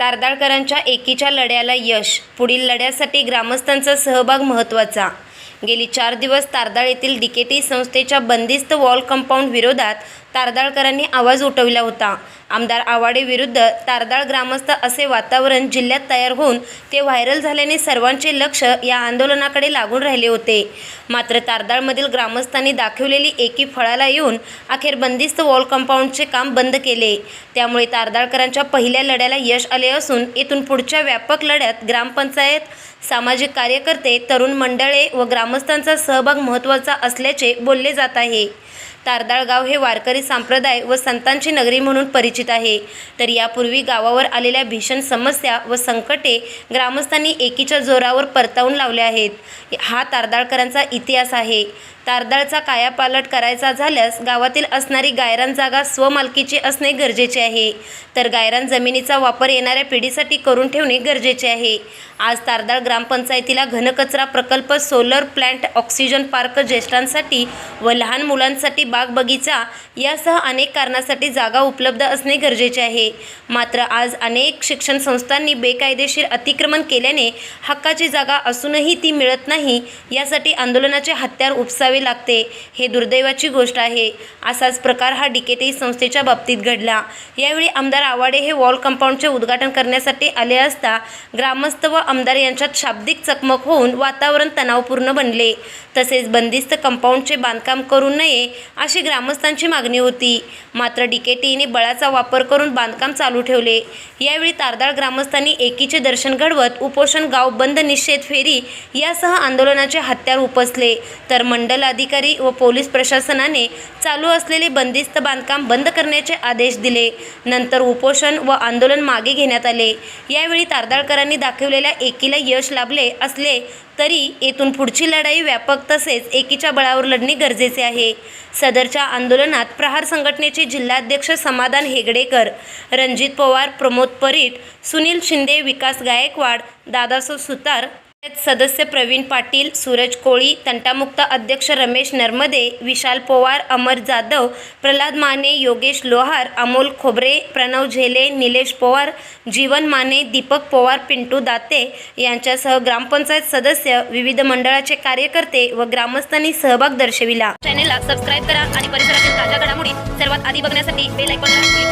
तारदाळकरांच्या एकीच्या लढ्याला यश. पुढील लढ्यासाठी ग्रामस्थांचा सहभाग महत्त्वाचा. गेली चार दिवस तारदाळ येथील डीकेटी संस्थेच्या बंदिस्त वॉल कंपाऊंड विरोधात तारदाळकरांनी आवाज उठवला होता. आमदार आवाडे विरुद्ध तारदाळ ग्रामस्थ असे वातावरण जिल्ह्यात तयार होऊन ते व्हायरल झाल्याने सर्वांचे लक्ष या आंदोलनाकडे लागून राहिले होते. मात्र तारदाळमधील ग्रामस्थांनी दाखवलेली एकी फळाला येऊन अखेर बंदिस्त वॉल कंपाऊंडचे काम बंद केले. त्यामुळे तारदाळकरांच्या पहिल्या लढ्याला यश आले असून येथून पुढच्या व्यापक लढ्यात ग्रामपंचायत सामाजिक कार्यकर्ते तरुण मंडळे व ग्रामस्थांचा सहभाग महत्त्वाचा असल्याचे बोलले जात आहे. तारदाळ गाव हे वारकरी संप्रदाय व संतांची नगरी म्हणून परिचित आहे. तर यापूर्वी गावावर आलेल्या भीषण समस्या व संकटे ग्रामस्थांनी एकीच्या जोरावर परतावून लावल्या आहेत. हा तारदाळकरांचा इतिहास आहे. तारदाळचा कायापालट करायचा झाल्यास गावातील असणारी गायरान जागा स्वमालकीची असणे गरजेचे आहे. तर गायरान जमिनीचा वापर येणाऱ्या पिढीसाठी करून ठेवणे गरजेचे आहे. आज तारदाळ ग्रामपंचायतीला घनकचरा प्रकल्प सोलर प्लॅन्ट ऑक्सिजन पार्क ज्येष्ठांसाठी व लहान मुलांसाठी बाग बगीचा यासह अनेक कारणासाठी जागा उपलब्ध असणे गरजेचे आहे. मात्र आज अनेक शिक्षण संस्थांनी बेकायदेशीर अतिक्रमण केल्याने हक्काची जागा असूनही ती मिळत नाही यासाठी आंदोलनाचे हत्यार उपसावे लागते. हे दुर्दैवाची गोष्ट आहे. असाच प्रकार हा डीकेटी संस्थेच्या बाबतीत घडला. यावेळी आमदार आवाडे हे वॉल कंपाऊंडचे उद्घाटन करण्यासाठी आले असता ग्रामस्थ व आमदार यांच्यात शाब्दिक चकमक होऊन वातावरण तणावपूर्ण बनले. तसेच बंदिस्त कंपाऊंडचे बांधकाम करू नये अशी ग्रामस्थांची मागणी होती. मात्र डीकेटीने बळाचा वापर करून बांधकाम चालू ठेवले. यावेळी तारदाळ ग्रामस्थांनी एकीचे दर्शन घडवत उपोषण गाव बंद निषेध फेरी यासह आंदोलनाचे हत्यार उपसले. तर मंडल अधिकारी व पोलीस प्रशासनाने चालू असलेले बंदिस्त बांधकाम बंद करण्याचे आदेश दिले. नंतर उपोषण व आंदोलन मागे घेण्यात आले. यावेळी तारदाळकरांनी दाखवलेल्या एकीला यश लाभले असले तरी येथून पुढची लढाई व्यापक तसेच एकीच्या बळावर लढणे गरजेचे आहे. सदरच्या आंदोलनात प्रहार संघटनेचे जिल्हाध्यक्ष समाधान हेगडेकर रणजित पवार प्रमोद परीट सुनील शिंदे विकास गायकवाड दादासो सुतार सदस्य प्रवीण पाटील सूरज कोळी तंटामुक्त अध्यक्ष रमेश नर्मदे विशाल पोवार अमर जाधव प्रल्हाद माने योगेश लोहार अमोल खोबरे प्रणव झेले निलेश पोवार जीवन माने दीपक पोवार पिंटू दाते यांच्यासह ग्रामपंचायत सदस्य विविध मंडळाचे कार्यकर्ते व ग्रामस्थांनी सहभाग दर्शविला. चॅनेलला सबस्क्राईब करा आणि परिसरातील ताज्या घडामोडी सर्वात आधी बघण्यासाठी बेल आयकॉनला